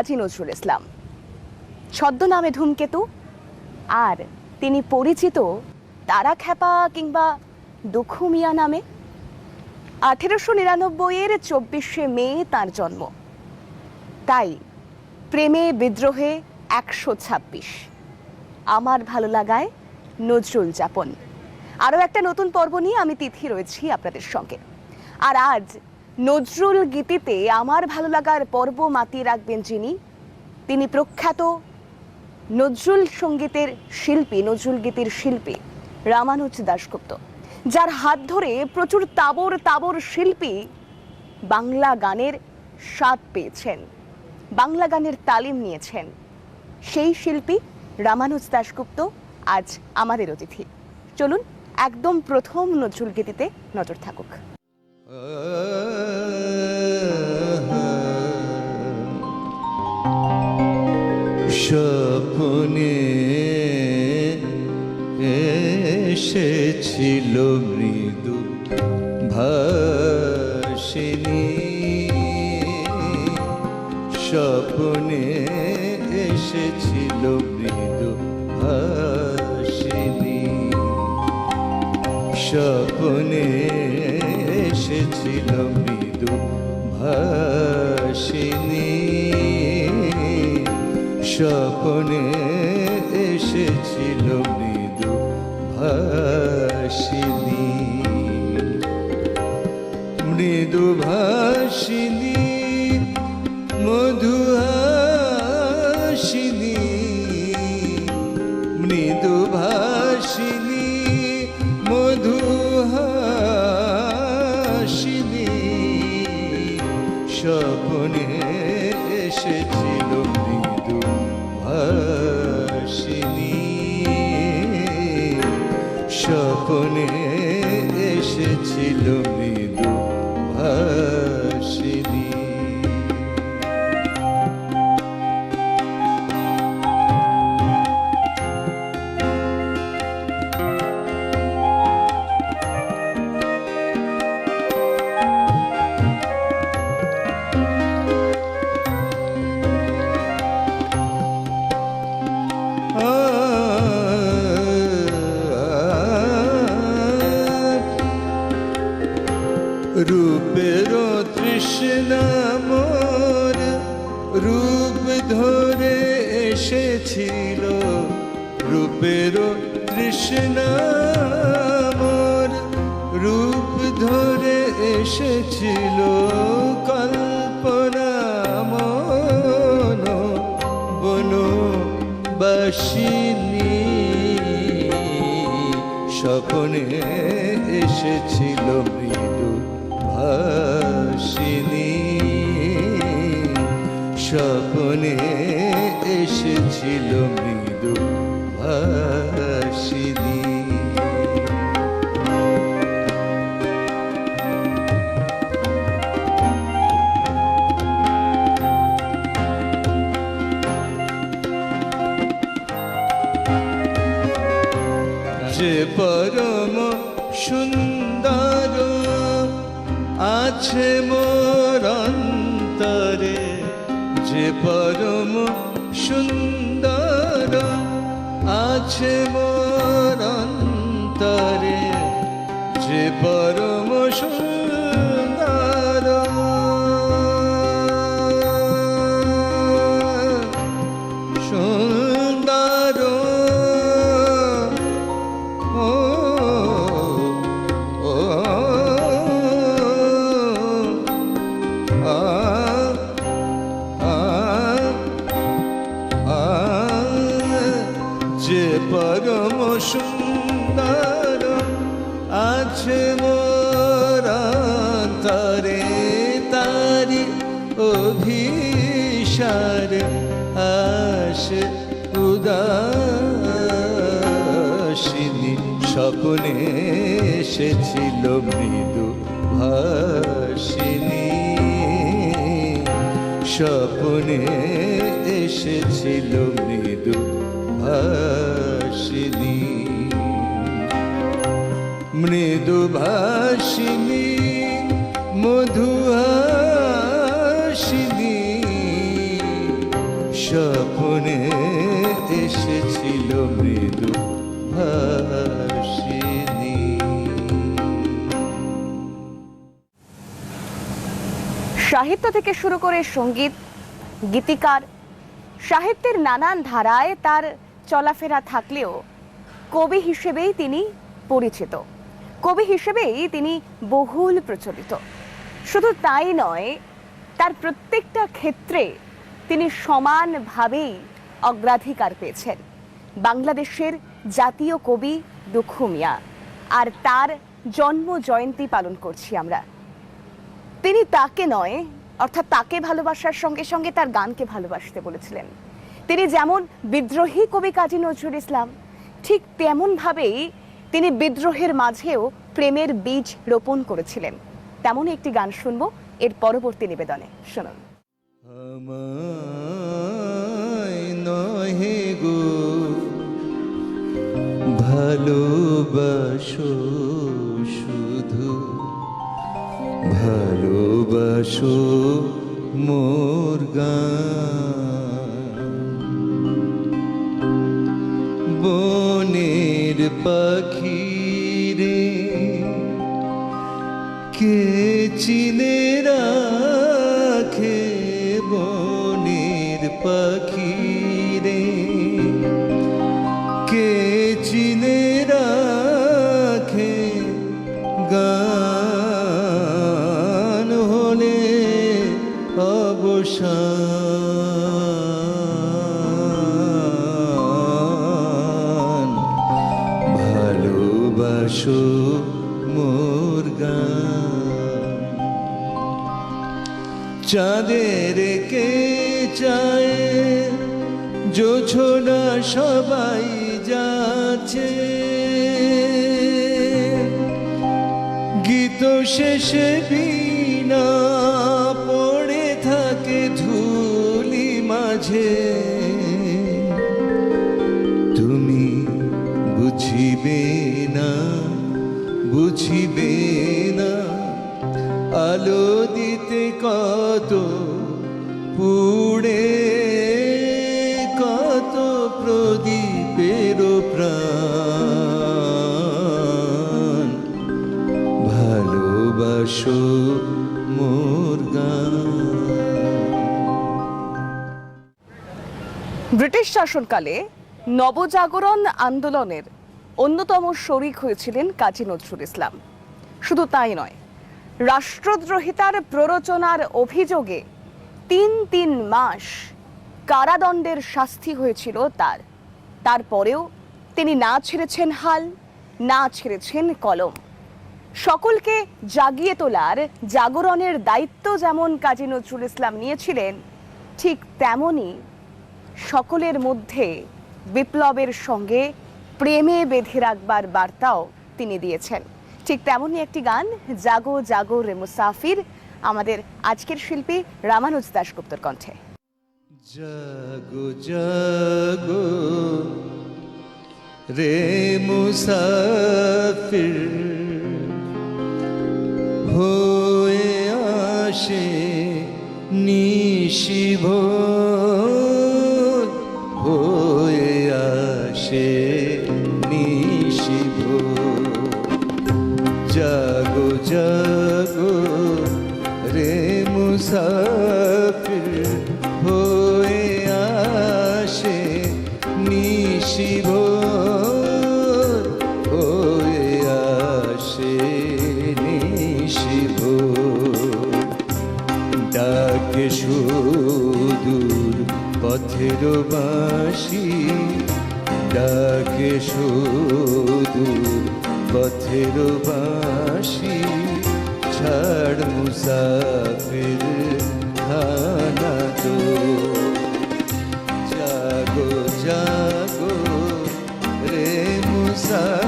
কাজী নজরুল ইসলাম। ছদ্মনামে ধূমকেতু, আর তিনি পরিচিত তারা খ্যাপা কিংবা দুঃখু মিয়া নামে। আঠেরোশো নিরানব্বইয়ের চব্বিশে মে তার জন্ম। তাই প্রেমে বিদ্রোহে একশো ছাব্বিশ। আমার ভালো লাগায় নজরুল যাপন। আরও একটা নতুন পর্ব নিয়ে আমি তিথি রয়েছি আপনাদের সঙ্গে। আর আজ নজরুল গীতিতে আমার ভালো লাগার পর্ব মাতিয়ে রাখবেন যিনি। তিনি প্রখ্যাত নজরুল সঙ্গীতের শিল্পী, নজরুল গীতির শিল্পী রামানুজ দাশগুপ্ত, যার হাত ধরে প্রচুর তাবর তাবর শিল্পী বাংলা গানের স্বাদ পেয়েছেন, বাংলা গানের তালিম নিয়েছেন। সেই শিল্পী রামানুজ দাশগুপ্ত আজ আমাদের অতিথি। চলুন, একদম প্রথম নজরুল গীতিতে নজর থাকুক। স্বপ্নে এসেছিল মৃদু ভাসিনী স্বপ্নে এসেছিল মৃদু ভাসিনী স্বপ্নে এসেছিল মৃদু ভাসিনী স্বপ্নে এসেছিল। স্বপ্নে এসেছিল মৃদু ভাসিনী। স্বপ্নে এসেছিল মৃদু ভাসিনী। আছে মোর অন্তরে যে পরম সুন্দর আছে মোর অন্তরে এসেছিল মৃদু ভাসিনী। মৃদু ভাসিনী, মধু হাসিনী স্বপ্নে এসেছিল মৃদু সাহিত্য থেকে শুরু করে সংগীত, গীতিকার সাহিত্যের নানান ধারায় তার চলাফেরা থাকলেও কবি হিসেবেই তিনি পরিচিত। কবি হিসেবেই তিনি বহুল প্রচলিত। শুধু তাই নয়, তার প্রত্যেকটা ক্ষেত্রে তিনি সমানভাবেই অগ্রাধিকার পেয়েছেন। বাংলাদেশের জাতীয় কবি দুঃখু মিয়া, আর তার জন্ম জয়ন্তী পালন করছি আমরা। তিনি তাকে নয় অর্থাৎ তাকে ভালোবাসার সঙ্গে সঙ্গে তার গানকে ভালোবাসতে বলেছিলেন। তিনি যেমন বিদ্রোহী কবি কাজী নজরুল ইসলাম, ঠিক তেমনভাবেই তিনি বিদ্রোহের মাঝেও প্রেমের বীজ রোপণ করেছিলেন। তেমন একটি গান শুনব এর পরবর্তী নিবেদনে। শুনুন। ভালোবাসো। ভালোবাসো মোর বনের পাখি রে কে চিনে রাখে বনের পাখি? চাঁদের কে চায়? জোছনা সবাই যাচ্ছে। গীত শেষে বিনা পড়ে থাকে ধুলি মাঝে। তুমি বুঝিবে না, বুঝিবে কত পুড়ে, কত প্রদীপের প্রাণ। ভালোবাসো ব্রিটিশ শাসনকালে নবজাগরণ আন্দোলনের অন্যতম শরিক হয়েছিলেন কাজী নজরুল ইসলাম। শুধু তাই নয় রাষ্ট্রদ্রোহিতার প্ররোচনার অভিযোগে তিন তিন মাস কারাদণ্ডের শাস্তি হয়েছিল তার। তারপরেও তিনি না ছেড়েছেন হাল, না ছেড়েছেন কলম। সকলকে জাগিয়ে তোলার জাগরণের দায়িত্ব যেমন কাজী নজরুল ইসলাম নিয়েছিলেন, ঠিক তেমনই সকলের মধ্যে বিপ্লবের সঙ্গে প্রেমে বেঁধে রাখবার বার্তাও তিনি দিয়েছেন। ঠিক তেমনই একটি গান, জাগো জাগো রে মুসাফির, আমাদের আজকের শিল্পী রামানুজ দাশগুপ্তর কণ্ঠে। জাগো জাগো রে মুসাফির, হয়ে আসে নিশিভ জাগো জাগো রে মুসাফির হয়ে আসে নিশিভ হয়ে আসে নিশিভ ডাকে সুদূর পথের বাসি ডাকে সুদূর পথের বাসি ছাড় মুসাফির খানা তো। জাগো জাগো রে মুসাফির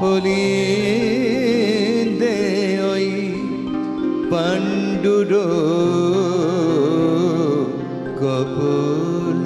হলিন্দে ওই পাণ্ডুর কপল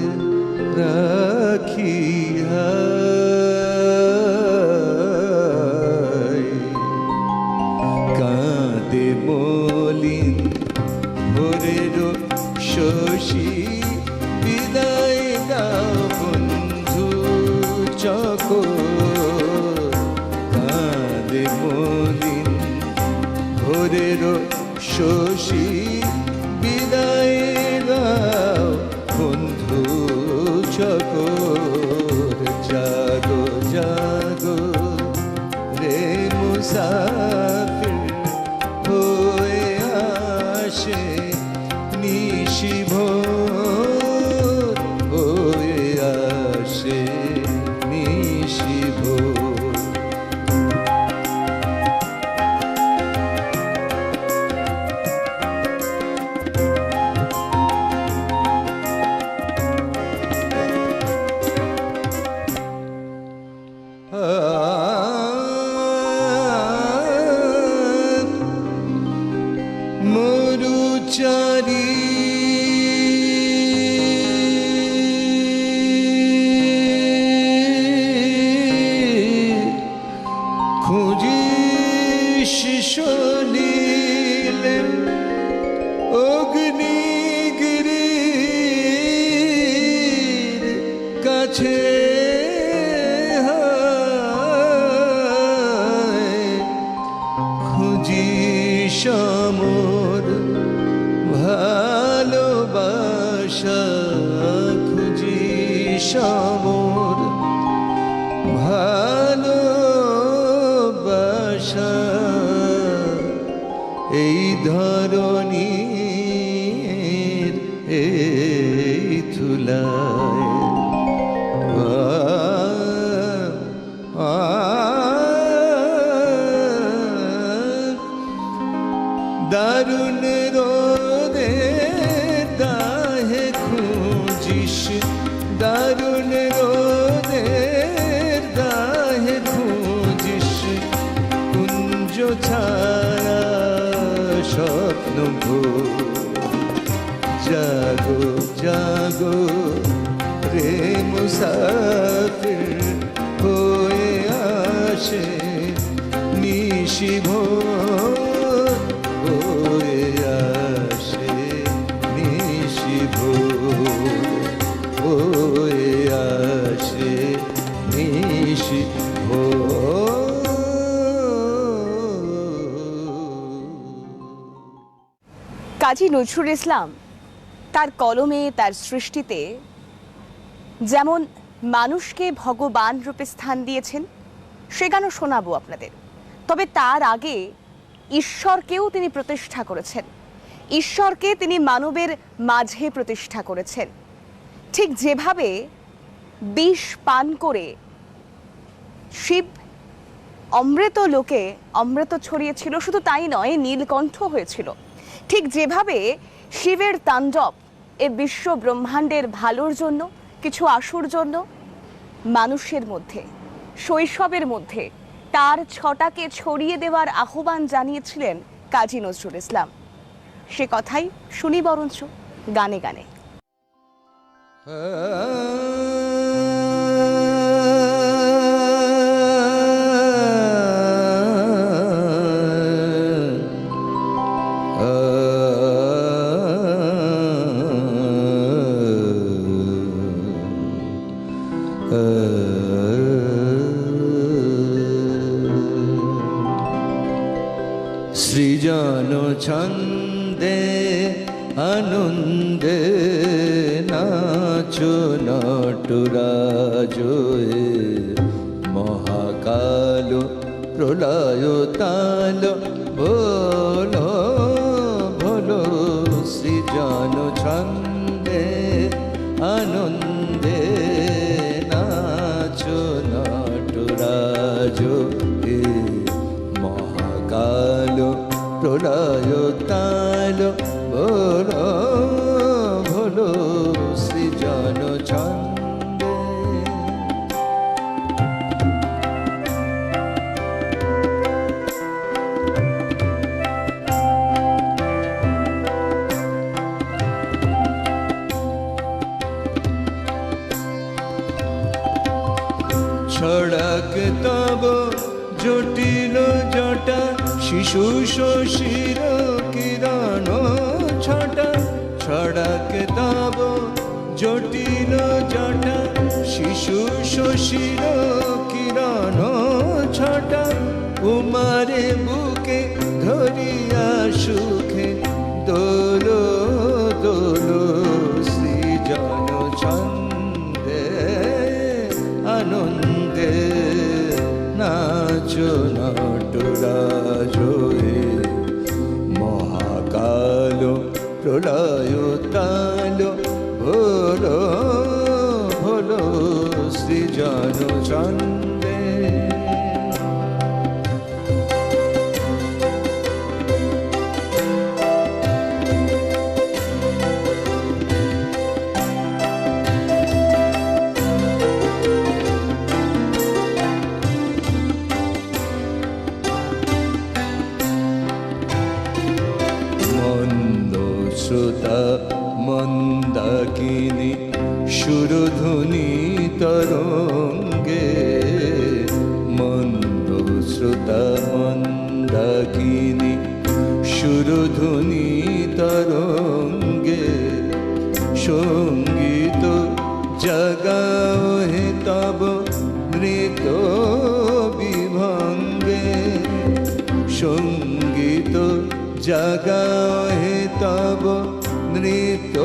আসে নিশিভ কাছে কুঞ্জ ছায়া স্বপ্ন জাগো জাগো রে মুসাফির হয়ে আসে নিশিভ কাজী নজরুল ইসলাম তার কলমে, তার সৃষ্টিতে যেমন মানুষকে ভগবান রূপে স্থান দিয়েছেন, সে গানও শোনাবো আপনাদের। তবে তার আগে ঈশ্বরকেও তিনি প্রতিষ্ঠা করেছেন। ঈশ্বরকে তিনি মানবের মাঝে প্রতিষ্ঠা করেছেন। ঠিক যেভাবে বিষ পান করে শিব অমৃত লোকে অমৃত ছড়িয়েছিল, শুধু তাই নয়, নীলকণ্ঠ হয়েছিল। ঠিক যেভাবে শিবের তাণ্ডব এ বিশ্ব ব্রহ্মাণ্ডের ভালোর জন্য, কিছু আসুর জন্য, মানুষের মধ্যে, শৈশবের মধ্যে তার ছটাকে ছড়িয়ে দেওয়ার আহ্বান জানিয়েছিলেন কাজী নজরুল ইসলাম। সে কথাই শুনি বরঞ্চ গানে গানে। সৃজন ছন্দে আনন্দে নাচো নটুরাজ মহাকাল প্রলয় তাল শিশু শশীর কিরণ ছটা, ছড়াক দাব জটিল জটা। শিশু শশীর কিরণ ছটা উমারে বুকে ধরিয়া সুখে দোলো প্রলয় তাল ভোলো ভোলো সৃজন ছন্দে সংগীত জাগাও হে তব নৃত্য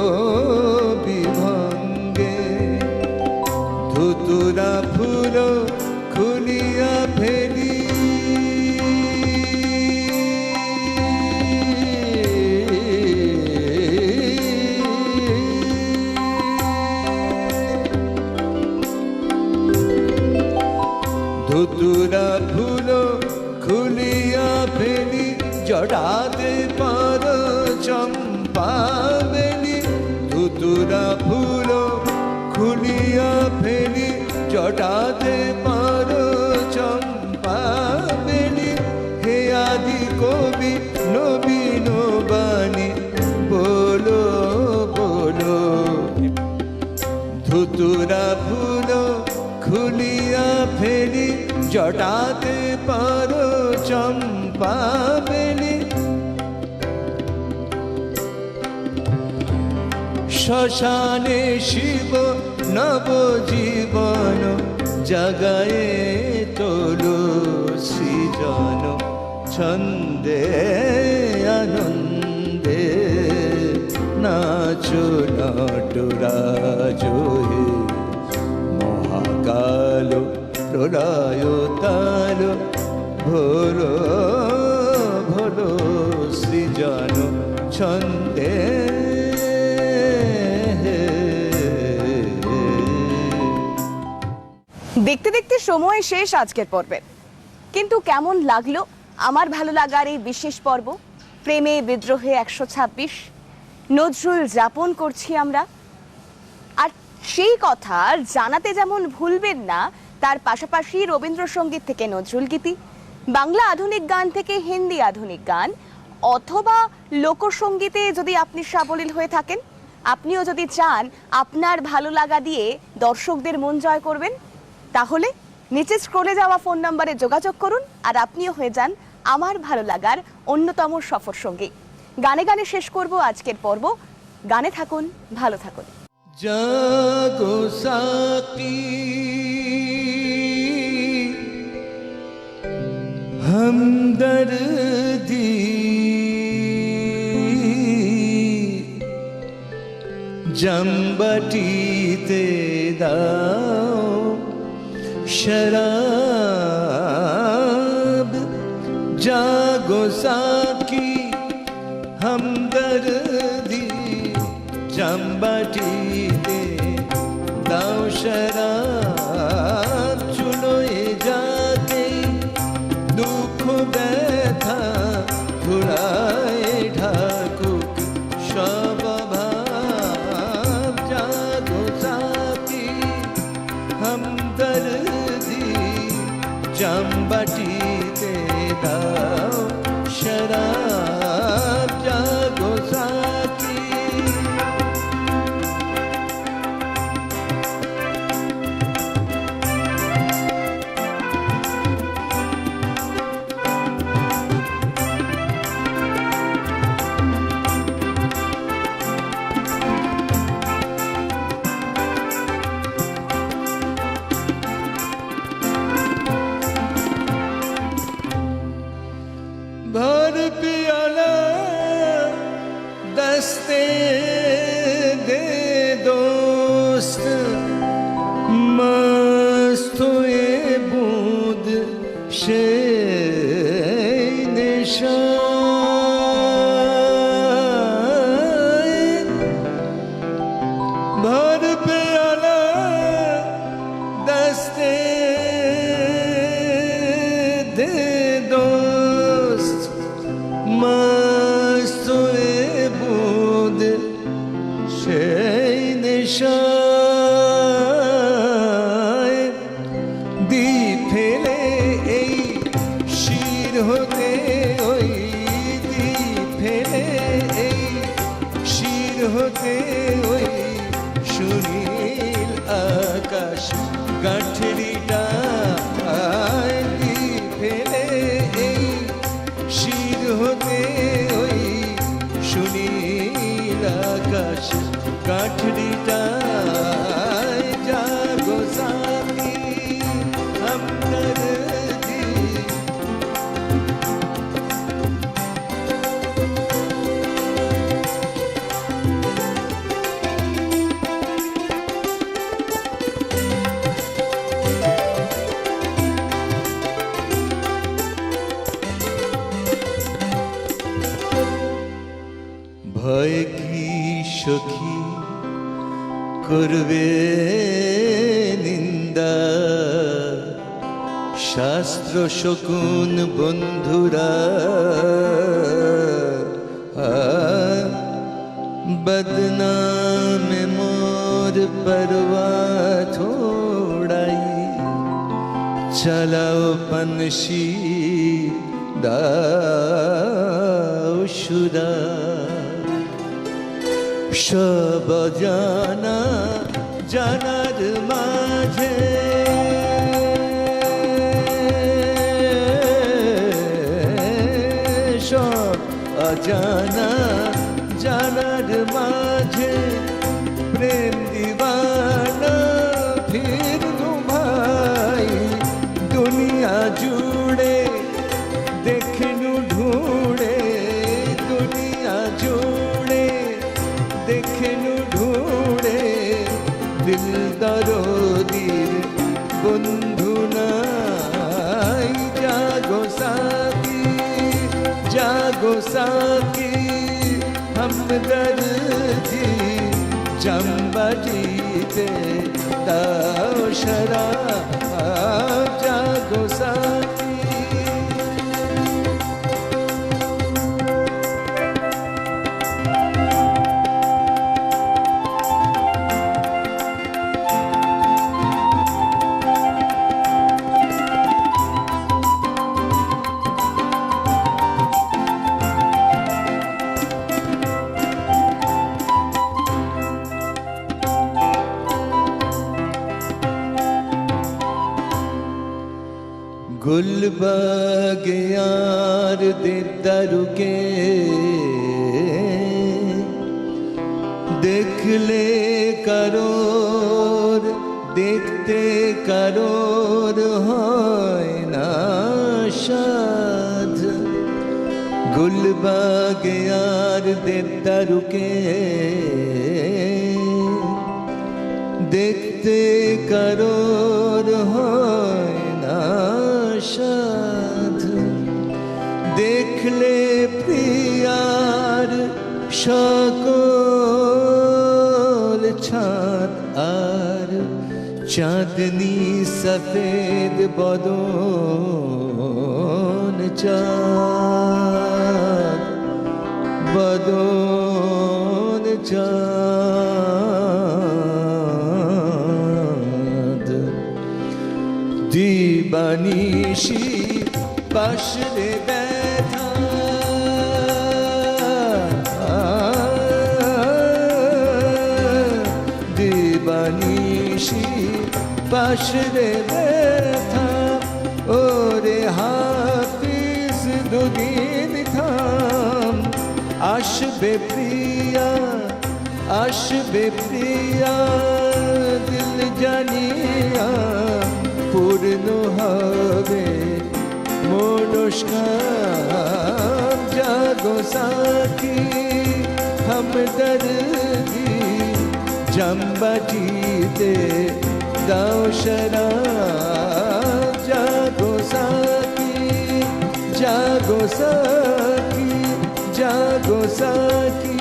জটাতে পারো চম্পা বেলি। শ্মশানে শিব নব জীবন জাগায়ে তোলো সৃজন ছন্দে আনন্দে। নাচো নটরাজ হে ভোলো ভোলো সৃজন ছন্দে দেখতে দেখতে সময় শেষ আজকের পর্বের। কিন্তু কেমন লাগল আমার ভালো লাগার এই বিশেষ পর্ব? প্রেমে বিদ্রোহে একশো ছাব্বিশ, নজরুল যাপন করছি আমরা। আর সেই কথা জানাতে যেমন ভুলবেন না তার পাশাপাশি রবীন্দ্রসঙ্গীত থেকে নজরুল গীতি, বাংলা আধুনিক গান থেকে হিন্দি আধুনিক গান, অথবা লোকসঙ্গীতে যদি আপনি সাবলীল হয়ে থাকেন, আপনিও যদি চান আপনার ভালো লাগা দিয়ে দর্শকদের মন জয় করবেন, তাহলে নিচে স্ক্রোলে যাওয়া ফোন নম্বরে যোগাযোগ করুন আর আপনিও হয়ে যান আমার ভালো লাগার অন্যতম সফর সঙ্গী। গানে গানে শেষ করব আজকের পর্ব। গানে থাকুন, ভালো থাকুন। জাগো সাকি হমদর্দি। জম্বটিতে দাও শরাব। জাগো সাকি করবে নিন্দা। শাস্ত্র শকুন বন্ধুরা সব জানা জানার মাঝে। সব অজানা জানার মাঝে। প্রেম चंबजीते ताओ शरा গুলবাগে আর দেদারুকে দেখতে কারোর হয় না সাধ দেখলে প্রিয়ার সকল ছাদ আর চাঁদনি সফেদ বদন চাঁদ badon çad Dibanişi başre beta. Dibanişi Ore hafiz dugin khan আসবে প্রিয়া আসবে প্রিয়া দিল জানিয়া পূর্ণ হবে মনস্কার জাগো সাথী हमदर्दी जम्बजीते दाओ शराब जागो साथी जागो साथी go saki